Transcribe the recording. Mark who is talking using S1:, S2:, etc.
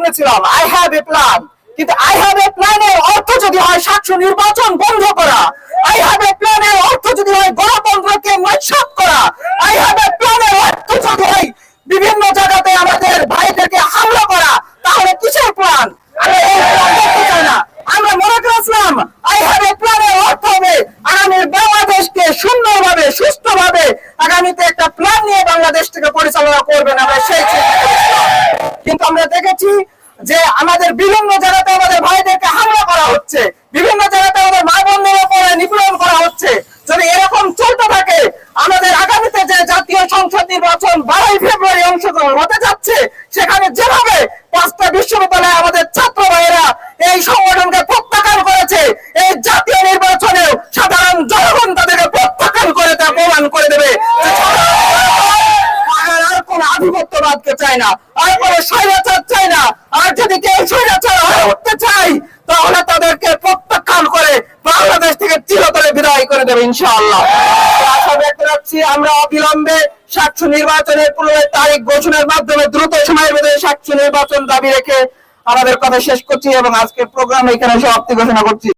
S1: শুনেছিলাম I have a plan কিন্তু I have a প্ল্যানের অর্থ যদি হয় সাক্ষ্য নির্বাচন বন্ধ করা। আই হ্যাভ এ প্ল্যানের অর্থ যদি হয় গণতন্ত্রকে নস্যাৎ করা। আই হ্যাভ এ প্ল্যানের অর্থ যদি হয় বিভিন্ন জায়গাতে আমাদের ভাইদেরকে হামলা করা, তাহলে কিসের প্ল্যান আমরা এই প্ল্যান দেখতে চাই না। আমরা মনে করেছিলাম আই হ্যাভ এ প্ল্যানের অর্থ হবে আগামীর বাংলাদেশকে সুন্দরভাবে, সুস্থভাবে আগামীতে একটা প্ল্যান নিয়ে বাংলাদেশটাকে পরিচালনা করবেন আমরা সেই চিন্তা আমরা দেখেছি যে আমাদের বিভিন্ন জায়গাতে আমাদের ভাইদেরকে হামলা করা হচ্ছে। বিভিন্ন জায়গাতে আমাদের মা বন্ধুর উপরে নিপীড়ন করা হচ্ছে। যদি এরকম চলতে থাকে, আমাদের আগামীতে যে জাতীয় সংসদ নির্বাচন বারোই ফেব্রুয়ারি অংশগ্রহণ হতে যাচ্ছে, সেখানে যেভাবে পাঁচটা বিশ্ববিদ্যালয়ে আমাদের ছাত্র ভাইয়েরা এই সংগঠনকে প্রত্যাখ্যান করেছে এই জাতীয় নির্বাচনেও সাধারণ জনগণ তাদেরকে প্রত্যাখ্যান করে তা প্রমাণ করে দেবে যে আর আর কোন চাই না, আর কোন স্বৈরাচার চাই না। আর যদি কেউ স্বৈরাচার হয়ে উঠতে চাই তাহলে তাদেরকে প্রত্যাখ্যান করে বাংলাদেশ থেকে চিরতরে বিদায় করে দেবে ইনশাআল্লাহ। আশা আমরা অবিলম্বে সাক্ষ্য নির্বাচনের পুনরায় তারিখ ঘোষণার মাধ্যমে দ্রুত সময়ের মধ্যে সাক্ষ্য নির্বাচন দাবি রেখে আমাদের কথা শেষ করছি এবং আজকের প্রোগ্রাম এখানে সমাপ্তি ঘোষণা করছি।